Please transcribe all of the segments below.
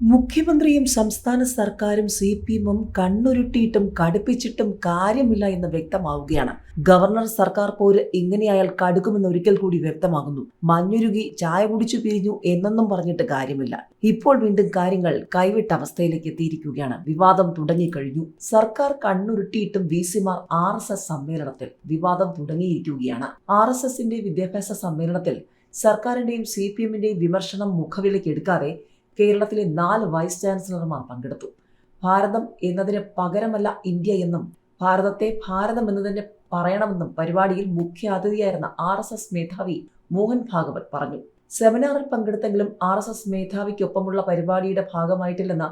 മുഖ്യമന്ത്രിയും സംസ്ഥാന സർക്കാരും സി പി എമ്മും കണ്ണുരുട്ടിയിട്ടും കടുപ്പിച്ചിട്ടും കാര്യമില്ല എന്ന് വ്യക്തമാവുകയാണ്. ഗവർണർ സർക്കാർ പോര് ഇങ്ങനെയായാൽ കടുക്കുമെന്ന് ഒരിക്കൽ കൂടി വ്യക്തമാകുന്നു. മഞ്ഞുരുകി ചായ കുടിച്ചു പിരിഞ്ഞു എന്നൊന്നും പറഞ്ഞിട്ട് കാര്യമില്ല. ഇപ്പോൾ വീണ്ടും കാര്യങ്ങൾ കൈവിട്ട അവസ്ഥയിലേക്ക് എത്തിയിരിക്കുകയാണ്. വിവാദം തുടങ്ങിക്കഴിഞ്ഞു. സർക്കാർ കണ്ണുരുട്ടിയിട്ടും വി സിമാർ ആർ എസ് എസ് സമ്മേളനത്തിൽ വിവാദം തുടങ്ങിയിരിക്കുകയാണ്. ആർ എസ് എസിന്റെ വിദ്യാഭ്യാസ സമ്മേളനത്തിൽ സർക്കാരിന്റെയും സി പി എമ്മിന്റെയും വിമർശനം മുഖവിലേക്ക് എടുക്കാതെ കേരളത്തിലെ നാല് വൈസ് ചാൻസലർമാർ പങ്കെടുത്തു. ഭാരതം എന്നതിന് പകരമല്ല ഇന്ത്യ എന്നും ഭാരതത്തെ ഭാരതം എന്ന് തന്നെ പറയണമെന്നും പരിപാടിയിൽ മുഖ്യ അതിഥിയായിരുന്ന ആർ എസ് എസ് മേധാവി മോഹൻ ഭാഗവത് പറഞ്ഞു. സെമിനാറിൽ പങ്കെടുത്തെങ്കിലും ആർ എസ് എസ് മേധാവിക്കൊപ്പമുള്ള പരിപാടിയുടെ ഭാഗമായിട്ടില്ലെന്ന്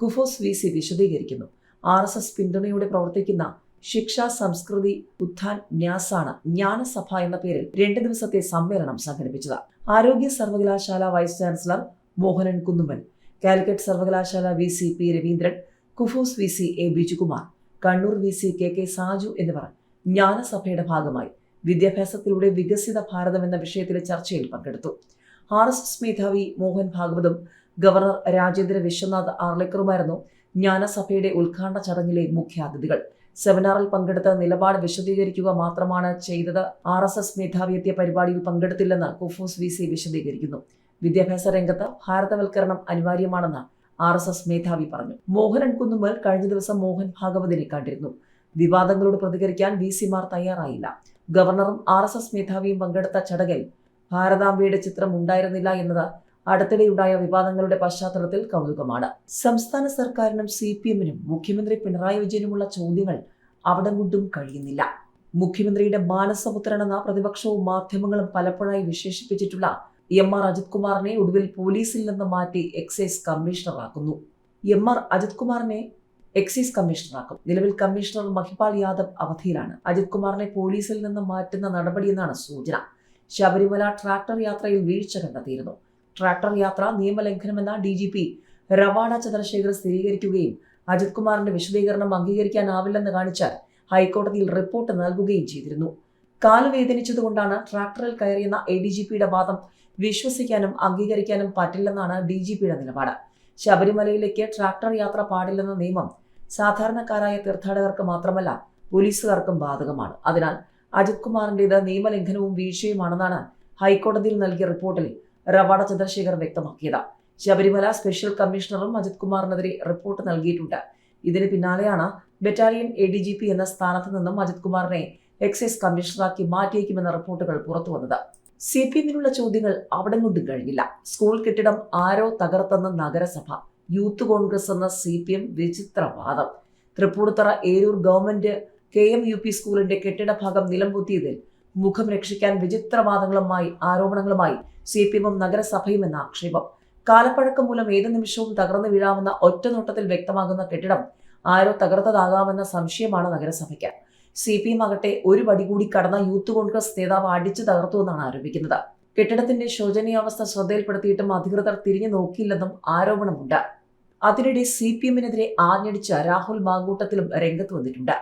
കുഫോസ് വി സി വിശദീകരിക്കുന്നു. ആർ എസ് എസ് പിന്തുണയോടെ പ്രവർത്തിക്കുന്ന ശിക്ഷ സംസ്കൃതി ഉത്ഥാൻ ന്യാസാണ് ജ്ഞാനസഭ എന്ന പേരിൽ രണ്ട് ദിവസത്തെ സമ്മേളനം സംഘടിപ്പിച്ചത്. ആരോഗ്യ സർവകലാശാല വൈസ് ചാൻസലർ മോഹനൻ കുന്നുമ്മൻ കാലിക്കറ്റ് സർവകലാശാല V C P Raveendran KUFOS V C A Bijukumar Kannur V C K K Saju എന്നിവർ ജ്ഞാനസഭയുടെ ഭാഗമായി വിദ്യാഭ്യാസത്തിലൂടെ വികസിത ഭാരതം എന്ന വിഷയത്തിലെ ചർച്ചയിൽ പങ്കെടുത്തു. ആർ എസ് എസ് മേധാവി മോഹൻ ഭാഗവതും ഗവർണർ രാജേന്ദ്ര വിശ്വനാഥ് ആർലേക്കറുമായിരുന്നു ജ്ഞാനസഭയുടെ ഉദ്ഘാടന ചടങ്ങിലെ മുഖ്യാതിഥികൾ. സെമിനാറിൽ പങ്കെടുത്ത നിലപാട് വിശദീകരിക്കുക മാത്രമാണ് ചെയ്തത്. ആർ എസ് എസ് മേധാവി എത്തിയ പരിപാടിയിൽ പങ്കെടുത്തില്ലെന്ന് കുഫൂസ് വി സി വിശദീകരിക്കുന്നു. വിദ്യാഭ്യാസ രംഗത്ത് ഭാരതവൽക്കരണം അനിവാര്യമാണെന്ന് ആർ എസ് എസ് മേധാവി പറഞ്ഞു. മോഹനൻ കുന്നുമ്മൽ കഴിഞ്ഞ ദിവസം മോഹൻ ഭാഗവതിനെ കണ്ടിരുന്നു. വിവാദങ്ങളോട് പ്രതികരിക്കാൻ വി സിമാർ തയ്യാറായില്ല. ഗവർണറും ആർ എസ് എസ് മേധാവിയും പങ്കെടുത്ത ചടങ്ങിൽ ഭാരതാംബയുടെ ചിത്രം ഉണ്ടായിരുന്നില്ല എന്നത് അടുത്തിടെയുണ്ടായ വിവാദങ്ങളുടെ പശ്ചാത്തലത്തിൽ കൗതുകമാണ്. സംസ്ഥാന സർക്കാരിനും സി പി എമ്മിനും മുഖ്യമന്ത്രി പിണറായി വിജയനുമുള്ള ചോദ്യങ്ങൾ അവിടം കൊണ്ടും കഴിയുന്നില്ല. മുഖ്യമന്ത്രിയുടെ മാനസപുത്രനെന്ന പ്രതിപക്ഷവും മാധ്യമങ്ങളും പലപ്പോഴായി വിശേഷിപ്പിച്ചിട്ടുള്ള എം ആർ അജിത് കുമാറിനെ ഒടുവിൽ പോലീസിൽ നിന്ന് മാറ്റി എക്സൈസ് കമ്മീഷണറാക്കുന്നു. എം ആർ അജിത് കുമാറിനെ എക്സൈസ് കമ്മീഷണറാക്കും. നിലവിൽ കമ്മീഷണർ മഹിപാൽ യാദവ് അവധിയിലാണ്. അജിത് കുമാറിനെ പോലീസിൽ നിന്ന് മാറ്റുന്ന നടപടിയെന്നാണ് സൂചന. ശബരിമല ട്രാക്ടർ യാത്രയിൽ വീഴ്ച കണ്ടെത്തിയിരുന്നു. ട്രാക്ടർ യാത്ര നിയമലംഘനമെന്ന D G P Ravada Chandrasekhar സ്ഥിരീകരിക്കുകയും Ajith കുമാറിന്റെ വിശദീകരണം അംഗീകരിക്കാനാവില്ലെന്ന് കാണിച്ചാൽ ഹൈക്കോടതിയിൽ റിപ്പോർട്ട് നൽകുകയും ചെയ്തിരുന്നു. കാലുവേദനിച്ചതുകൊണ്ടാണ് ട്രാക്ടറിൽ കയറിയെന്ന എ ഡി ജി പിയുടെ വാദം വിശ്വസിക്കാനും അംഗീകരിക്കാനും പറ്റില്ലെന്നാണ് ഡി ജി പിയുടെ നിലപാട്. ശബരിമലയിലേക്ക് ട്രാക്ടർ യാത്ര പാടില്ലെന്ന നിയമം സാധാരണക്കാരായ തീർത്ഥാടകർക്ക് മാത്രമല്ല പോലീസുകാർക്കും ബാധകമാണ്. അതിനാൽ അജിത് കുമാറിന്റേത് നിയമലംഘനവും വീഴ്ചയുമാണെന്നാണ് ഹൈക്കോടതിയിൽ നൽകിയ റിപ്പോർട്ടിൽ റവാഡ ചന്ദ്രശേഖർ വ്യക്തമാക്കിയത്. ശബരിമല സ്പെഷ്യൽ കമ്മീഷണറും അജിത് കുമാറിനെതിരെ റിപ്പോർട്ട് നൽകിയിട്ടുണ്ട്. ഇതിന് പിന്നാലെയാണ് battalion A D G P എന്ന സ്ഥാനത്ത് നിന്നും അജിത് കുമാറിനെ എക്സൈസ് കമ്മീഷണറാക്കി മാറ്റിയേക്കുമെന്ന റിപ്പോർട്ടുകൾ പുറത്തുവന്നത്. സി പി എമ്മിനുള്ള ചോദ്യങ്ങൾ അവിടെ കൊണ്ടും കഴിഞ്ഞില്ല. സ്കൂൾ കെട്ടിടം ആരോ തകർത്തെന്ന നഗരസഭ യൂത്ത് കോൺഗ്രസ് എന്ന C P M വിചിത്രവാദം. Thrippunithura Eroor government K M U P സ്കൂളിന്റെ കെട്ടിടഭാഗം നിലംപൊത്തിയതിൽ മുഖം രക്ഷിക്കാൻ വിചിത്രവാദങ്ങളുമായി ആരോപണങ്ങളുമായി സി പി എമ്മും നഗരസഭയും എന്ന ആക്ഷേപം. കാലപ്പഴക്കം മൂലം ഏത് നിമിഷവും തകർന്നു വീഴാമെന്ന ഒറ്റനോട്ടത്തിൽ വ്യക്തമാകുന്ന കെട്ടിടം ആരോ തകർത്തതാകാമെന്ന സംശയമാണ് നഗരസഭയ്ക്ക്. സി പി എം ആകട്ടെ ഒരു പടി കൂടി കടന്ന യൂത്ത് കോൺഗ്രസ് നേതാവ് അടിച്ചു തകർത്തു എന്നാണ് ആരോപിക്കുന്നത്. കെട്ടിടത്തിന്റെ ശോചനീയാവസ്ഥ ശ്രദ്ധയിൽപ്പെടുത്തിയിട്ടും അധികൃതർ തിരിഞ്ഞു നോക്കിയില്ലെന്നും ആരോപണമുണ്ട്. അതിനിടെ സി പി എമ്മിനെതിരെ ആഞ്ഞടിച്ച രാഹുൽ മാങ്കൂട്ടത്തിലും രംഗത്ത് വന്നിട്ടുണ്ട്.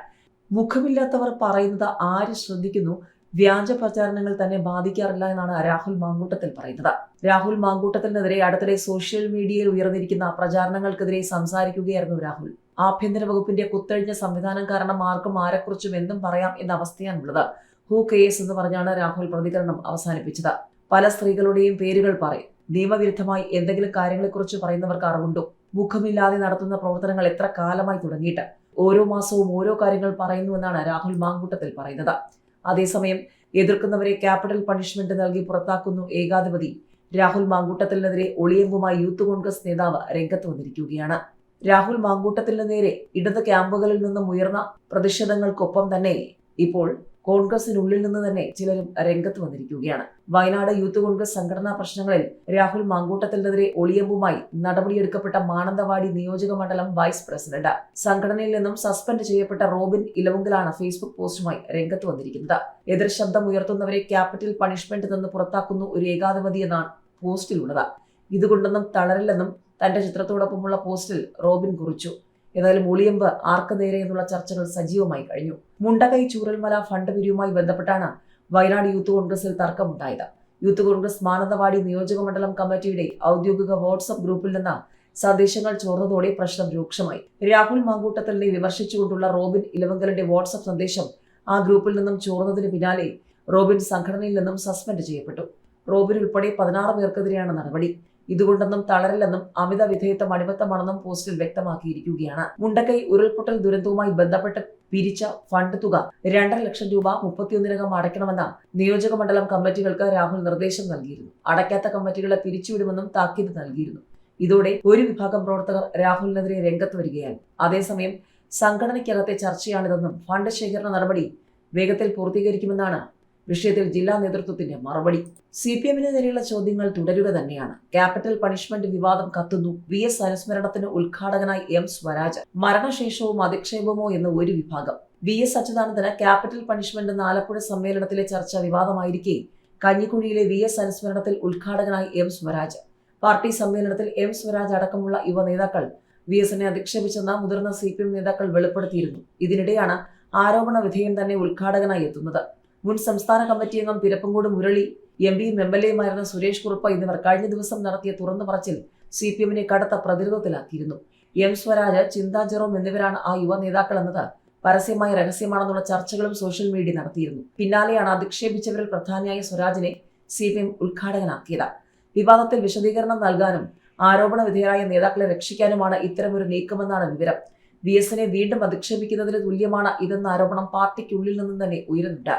മുഖമില്ലാത്തവർ പറയുന്നത് ആര് ശ്രദ്ധിക്കുന്നു? വ്യാജ പ്രചാരണങ്ങൾ തന്നെ ബാധിക്കാറില്ല എന്നാണ് രാഹുൽ മാങ്കൂട്ടത്തിൽ പറയുന്നത്. രാഹുൽ മാങ്കൂട്ടത്തിനെതിരെ അടുത്തിടെ സോഷ്യൽ മീഡിയയിൽ ഉയർന്നിരിക്കുന്ന പ്രചാരണങ്ങൾക്കെതിരെ സംസാരിക്കുകയായിരുന്നു രാഹുൽ. ആഭ്യന്തര വകുപ്പിന്റെ കുത്തഴിഞ്ഞ സംവിധാനം കാരണം ആർക്കും ആരെക്കുറിച്ചും എന്തും പറയാം എന്ന അവസ്ഥയാണുള്ളത്. ഹൂ കേസ് എന്ന് പറഞ്ഞാണ് രാഹുൽ പ്രതികരണം അവസാനിപ്പിച്ചത്. പല സ്ത്രീകളുടെയും പേരുകൾ പറയും. നിയമവിരുദ്ധമായി എന്തെങ്കിലും കാര്യങ്ങളെക്കുറിച്ച് പറയുന്നവർക്ക് അറിവുണ്ടോ? മുഖമില്ലാതെ നടത്തുന്ന പ്രവർത്തനങ്ങൾ എത്ര കാലമായി തുടങ്ങിയിട്ട്? ഓരോ മാസവും ഓരോ കാര്യങ്ങൾ പറയുന്നുവെന്നാണ് രാഹുൽ മാങ്കൂട്ടത്തിൽ പറയുന്നത്. അതേസമയം എതിർക്കുന്നവരെ ക്യാപിറ്റൽ പണിഷ്മെന്റ് നൽകി പുറത്താക്കുന്നു ഏകാധിപതി. രാഹുൽ മാങ്കൂട്ടത്തിനെതിരെ ഒളിയമ്പുമായി യൂത്ത് കോൺഗ്രസ് നേതാവ് രംഗത്ത് വന്നിരിക്കുകയാണ്. രാഹുൽ മാങ്കൂട്ടത്തിന് നേരെ ഇടത് ക്യാമ്പുകളിൽ നിന്നും ഉയർന്ന പ്രതിഷേധങ്ങൾക്കൊപ്പം തന്നെ ഇപ്പോൾ കോൺഗ്രസിനുള്ളിൽ നിന്ന് തന്നെ ചിലരും രംഗത്ത് വന്നിരിക്കുകയാണ്. വയനാട് യൂത്ത് കോൺഗ്രസ് സംഘടനാ പ്രശ്നങ്ങളിൽ രാഹുൽ മാങ്കൂട്ടത്തിനെതിരെ ഒളിയമ്പുമായി നടപടിയെടുക്കപ്പെട്ട മാനന്തവാടി നിയോജക മണ്ഡലം വൈസ് പ്രസിഡന്റ്. സംഘടനയിൽ നിന്നും സസ്പെൻഡ് ചെയ്യപ്പെട്ട റോബിൻ ഇലവുങ്കലാണ് ഫേസ്ബുക്ക് പോസ്റ്റുമായി രംഗത്ത് വന്നിരിക്കുന്നത്. എതിർ ശബ്ദം ഉയർത്തുന്നവരെ ക്യാപിറ്റൽ പണിഷ്മെന്റ് നിന്ന് പുറത്താക്കുന്നു ഒരു ഏകാധിപതി എന്നാണ് പോസ്റ്റിലുള്ളത്. ഇതുകൊണ്ടൊന്നും തളരില്ലെന്നും തന്റെ ചിത്രത്തോടൊപ്പമുള്ള പോസ്റ്റിൽ റോബിൻ കുറിച്ചു. ഏതായാലും ഒളിയമ്പ് ആർക്ക് നേരെ എന്നുള്ള ചർച്ചകൾ സജീവമായി കഴിഞ്ഞു. മുണ്ടകൈ ചൂരൽമല ഫണ്ട് പിരിവുമായി ബന്ധപ്പെട്ടാണ് വയനാട് യൂത്ത് കോൺഗ്രസിൽ തർക്കമുണ്ടായത്. യൂത്ത് കോൺഗ്രസ് മാനന്തവാടി നിയോജക മണ്ഡലം കമ്മിറ്റിയുടെ ഔദ്യോഗിക വാട്സപ്പ് ഗ്രൂപ്പിൽ നിന്ന് സന്ദേശങ്ങൾ ചോർന്നതോടെ പ്രശ്നം രൂക്ഷമായി. രാഹുൽ മാങ്കൂട്ടത്തലിനെ വിമർശിച്ചുകൊണ്ടുള്ള റോബിൻ ഇലവങ്കലിന്റെ വാട്സപ്പ് സന്ദേശം ആ ഗ്രൂപ്പിൽ നിന്നും ചോർന്നതിന് പിന്നാലെ റോബിൻ സംഘടനയിൽ നിന്നും സസ്പെൻഡ് ചെയ്യപ്പെട്ടു. റോബിൻ ഉൾപ്പെടെ പതിനാറ് പേർക്കെതിരെയാണ് നടപടി. ഇതുകൊണ്ടൊന്നും തളരില്ലെന്നും അമിത വിധേയത്വം അടിമത്തമാണെന്നും പോസ്റ്റിൽ വ്യക്തമാക്കിയിരിക്കുകയാണ്. മുണ്ടക്കൈ ഉരുൾപൊട്ടൽ ദുരന്തവുമായി ബന്ധപ്പെട്ട് പിരിച്ച ഫണ്ട് തുക രണ്ടര ലക്ഷം രൂപ മുപ്പത്തിയൊന്നിനകം അടയ്ക്കണമെന്ന നിയോജക മണ്ഡലം കമ്മിറ്റികൾക്ക് രാഹുൽ നിർദ്ദേശം നൽകിയിരുന്നു. അടയ്ക്കാത്ത കമ്മിറ്റികളെ പിരിച്ചുവിടുമെന്നും താക്കീത് നൽകിയിരുന്നു. ഇതോടെ ഒരു വിഭാഗം പ്രവർത്തകർ രാഹുലിനെതിരെ രംഗത്ത് വരികയായി. അതേസമയം സംഘടനയ്ക്കകത്തെ ചർച്ചയാണിതെന്നും ഫണ്ട് ശേഖരണ നടപടി വേഗത്തിൽ പൂർത്തീകരിക്കുമെന്നാണ് വിഷയത്തിൽ ജില്ലാ നേതൃത്വത്തിന്റെ മറുപടി. സി പി എമ്മിന് നേരെയുള്ള ചോദ്യങ്ങൾ തുടരുക തന്നെയാണ്. ക്യാപിറ്റൽ പണിഷ്മെന്റ് വിവാദം കത്തുന്നു. വി എസ് അനുസ്മരണത്തിന് ഉദ്ഘാടകനായി എം സ്വരാജ്. മരണശേഷവും അധിക്ഷേപമോ എന്ന് ഒരു വിഭാഗം. വി എസ് അച്യുതാനന്ദന് ക്യാപിറ്റൽ പണിഷ്മെന്റ് എന്ന ആലപ്പുഴ സമ്മേളനത്തിലെ ചർച്ച വിവാദമായിരിക്കെ കഞ്ഞിക്കുഴിയിലെ വി എസ് അനുസ്മരണത്തിൽ ഉദ്ഘാടകനായി എം സ്വരാജ്. പാർട്ടി സമ്മേളനത്തിൽ എം സ്വരാജ് അടക്കമുള്ള യുവ നേതാക്കൾ വി എസിനെ അധിക്ഷേപിച്ചെന്ന മുതിർന്ന സി പി എം നേതാക്കൾ വെളിപ്പെടുത്തിയിരുന്നു. ഇതിനിടെയാണ് ആരോപണ വിധേയൻ തന്നെ ഉദ്ഘാടകനായി എത്തുന്നത്. മുൻ സംസ്ഥാന കമ്മിറ്റി അംഗം പിരപ്പങ്കോട് മുരളി എം പിയും എം എൽ എയുമായിരുന്ന സുരേഷ് കുറുപ്പ് എന്നിവർ കഴിഞ്ഞ ദിവസം നടത്തിയ തുറന്നു പറച്ചിൽ സി പി എമ്മിനെ കടുത്ത പ്രതിരോധത്തിലാക്കിയിരുന്നു. എം സ്വരാജ് ചിന്താ ജെറോം എന്നിവരാണ് ആ യുവ നേതാക്കൾ എന്നത് പരസ്യമായ രഹസ്യമാണെന്നുള്ള ചർച്ചകളും സോഷ്യൽ മീഡിയ നടത്തിയിരുന്നു. പിന്നാലെയാണ് അധിക്ഷേപിച്ചവരിൽ പ്രധാനിയായ സ്വരാജിനെ സി പി എം ഉദ്ഘാടകനാക്കിയത്. വിവാദത്തിൽ വിശദീകരണം നൽകാനും ആരോപണ വിധേയരായ നേതാക്കളെ രക്ഷിക്കാനുമാണ് ഇത്തരമൊരു നീക്കമെന്നാണ് വിവരം. വി എസിനെ വീണ്ടും അധിക്ഷേപിക്കുന്നതിന് തുല്യമാണ് ഇതെന്ന ആരോപണം പാർട്ടിക്കുള്ളിൽ നിന്നും തന്നെ ഉയരുന്നുണ്ട്.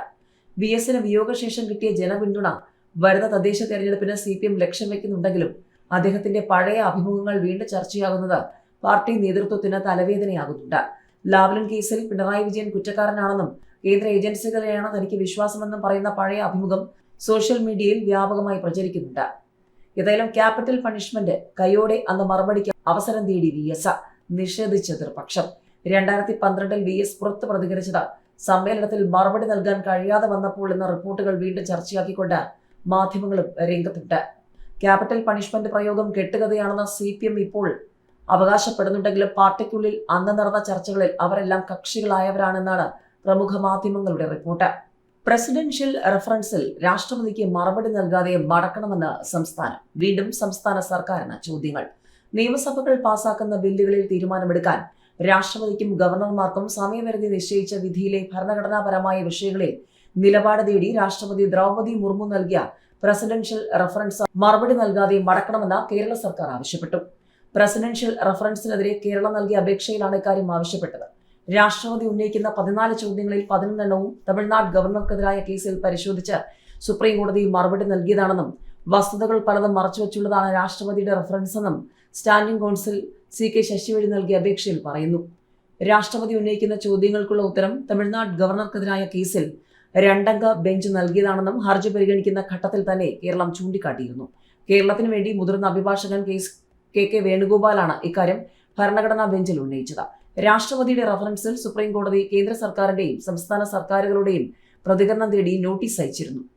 വി എസിന് വിയോഗശേഷം കിട്ടിയ ജനപിന്തുണ വരുന്ന തദ്ദേശ തെരഞ്ഞെടുപ്പിന് സി പി എം ലക്ഷ്യം വെക്കുന്നുണ്ടെങ്കിലും അദ്ദേഹത്തിന്റെ പഴയ അഭിമുഖങ്ങൾ വീണ്ടും ചർച്ചയാകുന്നത് പാർട്ടി നേതൃത്വത്തിന് തലവേദനയാകുന്നുണ്ട്. ലാവ്ലിൻ കേസിൽ പിണറായി വിജയൻ കുറ്റക്കാരനാണെന്നും കേന്ദ്ര ഏജൻസികളെയാണ് തനിക്ക് വിശ്വാസമെന്നും പറയുന്ന പഴയ അഭിമുഖം സോഷ്യൽ മീഡിയയിൽ വ്യാപകമായി പ്രചരിക്കുന്നുണ്ട്. ഏതായാലും ക്യാപിറ്റൽ പണിഷ്മെന്റ് കൈയോടെ അന്ന് മറുപടിക്ക് അവസരം തേടി വി എസ് നിഷേധിച്ച എതിർപക്ഷം രണ്ടായിരത്തി പന്ത്രണ്ടിൽ വി എസ് പുറത്ത് പ്രതികരിച്ചത് സമ്മേളനത്തിൽ മറുപടി നൽകാൻ കഴിയാതെ വന്നപ്പോൾ എന്ന റിപ്പോർട്ടുകൾ വീണ്ടും ചർച്ചയാക്കിക്കൊണ്ട് മാധ്യമങ്ങളും രംഗത്തുണ്ട്. ക്യാപിറ്റൽ പണിഷ്മെന്റ് പ്രയോഗം കെട്ടുകഥയാണെന്ന് സി പി എം ഇപ്പോൾ അവകാശപ്പെടുന്നുണ്ടെങ്കിലും പാർട്ടിക്കുള്ളിൽ അന്ന് നടന്ന ചർച്ചകളിൽ അവരെല്ലാം കക്ഷികളായവരാണെന്നാണ് പ്രമുഖ മാധ്യമങ്ങളുടെ റിപ്പോർട്ട്. പ്രസിഡൻഷ്യൽ റെഫറൻസിൽ രാഷ്ട്രപതിക്ക് മറുപടി നൽകാതെ മടക്കണമെന്ന് സംസ്ഥാനം. വീണ്ടും സംസ്ഥാന സർക്കാരിന് ചോദ്യങ്ങൾ. നിയമസഭകൾ പാസാക്കുന്ന ബില്ലുകളിൽ തീരുമാനമെടുക്കാൻ രാഷ്ട്രപതിക്കും ഗവർണർമാർക്കും സമയപരിധി നിശ്ചയിച്ച വിധിയിലെ ഭരണഘടനാപരമായ വിഷയങ്ങളിൽ നിലപാട് തേടി രാഷ്ട്രപതി ദ്രൗപദി മുർമു നൽകിയ പ്രസിഡൻഷ്യൽ റഫറൻസ് മറുപടി നൽകാതെ മടക്കണമെന്ന് കേരള സർക്കാർ ആവശ്യപ്പെട്ടു. പ്രസിഡൻഷ്യൽ റഫറൻസിനെതിരെ കേരളം നൽകിയ അപേക്ഷയിലാണ് ഇക്കാര്യം ആവശ്യപ്പെട്ടത്. രാഷ്ട്രപതി ഉന്നയിക്കുന്ന പതിനാല് ചോദ്യങ്ങളിൽ പതിനൊന്നെണ്ണവും തമിഴ്നാട് ഗവർണർക്കെതിരായ കേസിൽ പരിശോധിച്ച് സുപ്രീം കോടതി മറുപടി നൽകിയതാണെന്നും വസ്തുതകൾ പലതും മറച്ചുവെച്ചുള്ളതാണ് രാഷ്ട്രപതിയുടെ റഫറൻസെന്നും standing council C K Sasi നൽകിയ അപേക്ഷയിൽ പറയുന്നു. രാഷ്ട്രപതി ഉന്നയിക്കുന്ന ചോദ്യങ്ങൾക്കുള്ള ഉത്തരം തമിഴ്നാട് ഗവർണർക്കെതിരായ കേസിൽ രണ്ടംഗ ബെഞ്ച് നൽകിയതാണെന്നും ഹർജി പരിഗണിക്കുന്ന ഘട്ടത്തിൽ തന്നെ കേരളം ചൂണ്ടിക്കാട്ടിയിരുന്നു. കേരളത്തിന് വേണ്ടി മുതിർന്ന അഭിഭാഷകൻ കേസ് കെ കെ വേണുഗോപാലാണ് ഇക്കാര്യം ഭരണഘടനാ ബെഞ്ചിൽ ഉന്നയിച്ചത്. രാഷ്ട്രപതിയുടെ റഫറൻസിൽ സുപ്രീം കോടതി കേന്ദ്ര സർക്കാരിന്റെയും സംസ്ഥാന സർക്കാരുകളുടെയും പ്രതികരണം തേടി നോട്ടീസ് അയച്ചിരുന്നു.